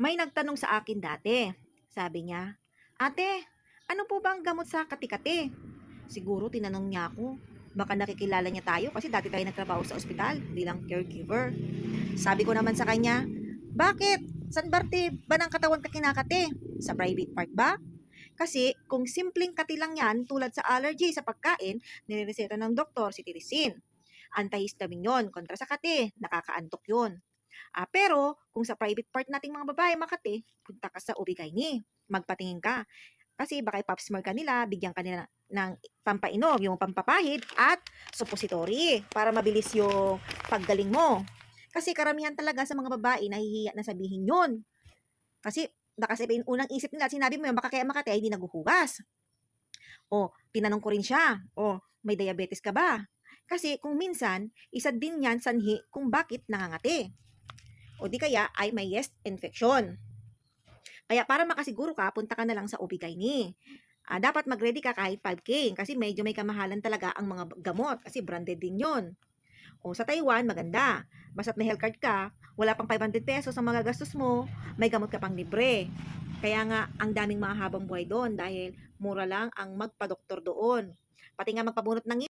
May nagtanong sa akin dati. Sabi niya, Ate, ano po bang gamot sa kati-kati? Siguro tinanong niya ako. Baka nakikilala niya tayo kasi dati tayo nagtrabaho sa ospital bilang caregiver. Sabi ko naman sa kanya, Bakit? San parte ba ng katawan ka kinakati? Sa private part ba? Kasi kung simpleng kati lang yan tulad sa allergy sa pagkain, nirereseta ng doktor si tirisin. Antihistamine yon kontra sa kati, nakakaantok yon. Ah, pero kung sa private part nating mga babae makati, punta ka sa OB-GYN. Magpatingin ka. Kasi baka ipap smear ka nila, bigyan ka nila ng pampainom, yung pampapahid at suppository para mabilis yung paggaling mo. Kasi karamihan talaga sa mga babae nahihiya na sabihin yun. Kasi baka sabihin unang isip nila, sinabi mo yun, baka kaya makati ay hindi naguhugas. O, tinanong ko rin siya, o, may diabetes ka ba? Kasi kung minsan, isa din yan sanhi kung bakit nangangati. O di kaya ay may yeast infection. Kaya para makasiguro ka, punta ka na lang sa OB-GYN. Ah, dapat mag-ready ka kahit 5K kasi medyo may kamahalan talaga ang mga gamot kasi branded din yon. O sa Taiwan, maganda. Basta't may health card ka, wala pang 500 pesos ang mga gastos mo, may gamot ka pang libre. Kaya nga, ang daming mga habang buhay doon dahil mura lang ang magpa-doktor doon. Pati nga magpabunot ng